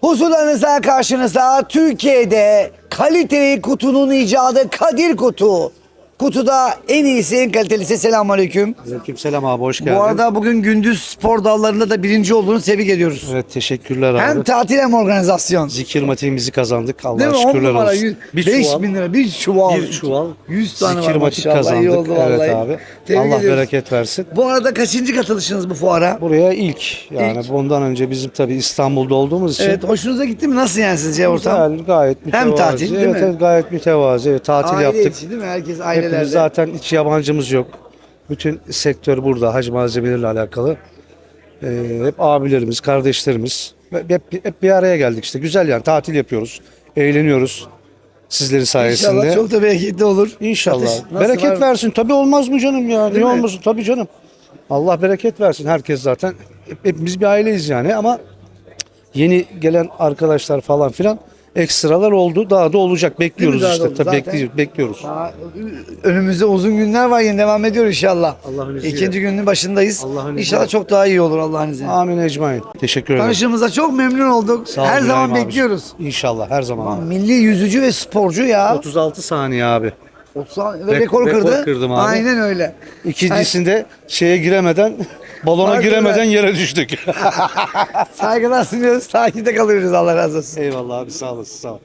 Huzurlarınızda karşınızda Türkiye'de kaliteli kutunun icadı Kadir Kutu. Kutuda en iyisi en kalitelisi selamünaleyküm. Aleykümselam abi hoş geldin. Bu arada bugün gündüz spor dallarında da birinci olduğunu tebrik ediyoruz. Evet teşekkürler abi. Hem tatil hem organizasyon. Zikir matiğimizi kazandık. Değil Allah'a mi? On şükürler numara. olsun. Yüz- Bir beş çuval. bin lira. Bir çuval. Bir çuval. 100 tane Zikir var matik maşallah. kazandık. İyi oldu vallahi. Evet abi. Tebrik Allah ediyoruz. bereket versin. Bu arada kaçıncı katılışınız bu fuara? Buraya ilk yani bundan önce bizim tabii İstanbul'da olduğumuz için Evet hoşunuza gitti mi? Nasıl yani sizce ortam? güzel, gayet mütevazi. tatil, değil evet, mi? evet, gayet mütevazi. Evet, tatil Aile yaptık. içi değil mi? Herkes Hepimiz ailelerde. zaten hiç yabancımız yok. Bütün sektör burada hac malzemeleriyle alakalı. Ee, hep abilerimiz, kardeşlerimiz. Hep, hep, bir araya geldik işte. Güzel yani tatil yapıyoruz. Eğleniyoruz. Sizlerin sayesinde. İnşallah çok da bereketli olur. İnşallah. Nasıl bereket var? versin. Tabii olmaz mı canım ya? Değil Niye mi? olmasın? Tabii canım. Allah bereket versin. Herkes zaten hep- hepimiz bir aileyiz yani ama yeni gelen arkadaşlar falan filan ekstralar oldu. Daha da olacak. Bekliyoruz Daha da işte. oldu Tabii zaten. bekliyoruz. bekliyoruz. Daha önümüzde uzun günler var yine devam ediyor inşallah. Allah'ın izniyle. İkinci günün başındayız. Allah'ın izniyle. İnşallah çok daha iyi olur Allah'ın izniyle. Amin ecmain. Teşekkür ederim. Tanıştığımıza çok memnun olduk. Sağ Her İbrahim zaman abi. bekliyoruz. İnşallah her zaman. abi. Milli yüzücü ve sporcu ya. 36 saniye abi. 30 ve Rek- rekor rekor kırdı. kırdım abi. Aynen öyle. İkincisinde şeye giremeden balona Farklı giremeden yere düştük. Saygılar sunuyoruz. Takipte kalıyoruz. Allah razı olsun. Eyvallah abi sağ olasın sağ ol.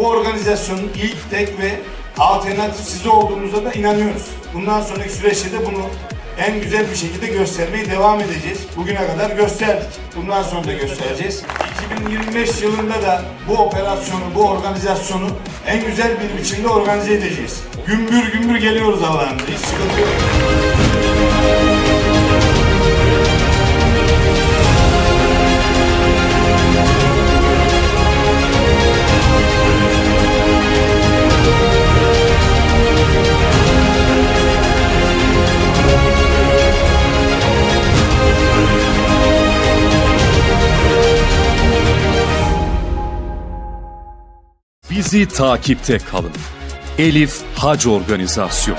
Bu organizasyonun ilk, tek ve alternatif siz olduğunuza da inanıyoruz. Bundan sonraki süreçte de bunu en güzel bir şekilde göstermeye devam edeceğiz. Bugüne kadar gösterdik. Bundan sonra da göstereceğiz. 2025 yılında da bu operasyonu, bu organizasyonu en güzel bir biçimde organize edeceğiz. Gümbür gümbür geliyoruz Allah'ın izniyle. Hiç sıkıntı yok. Bizi takipte kalın. Elif Hac Organizasyon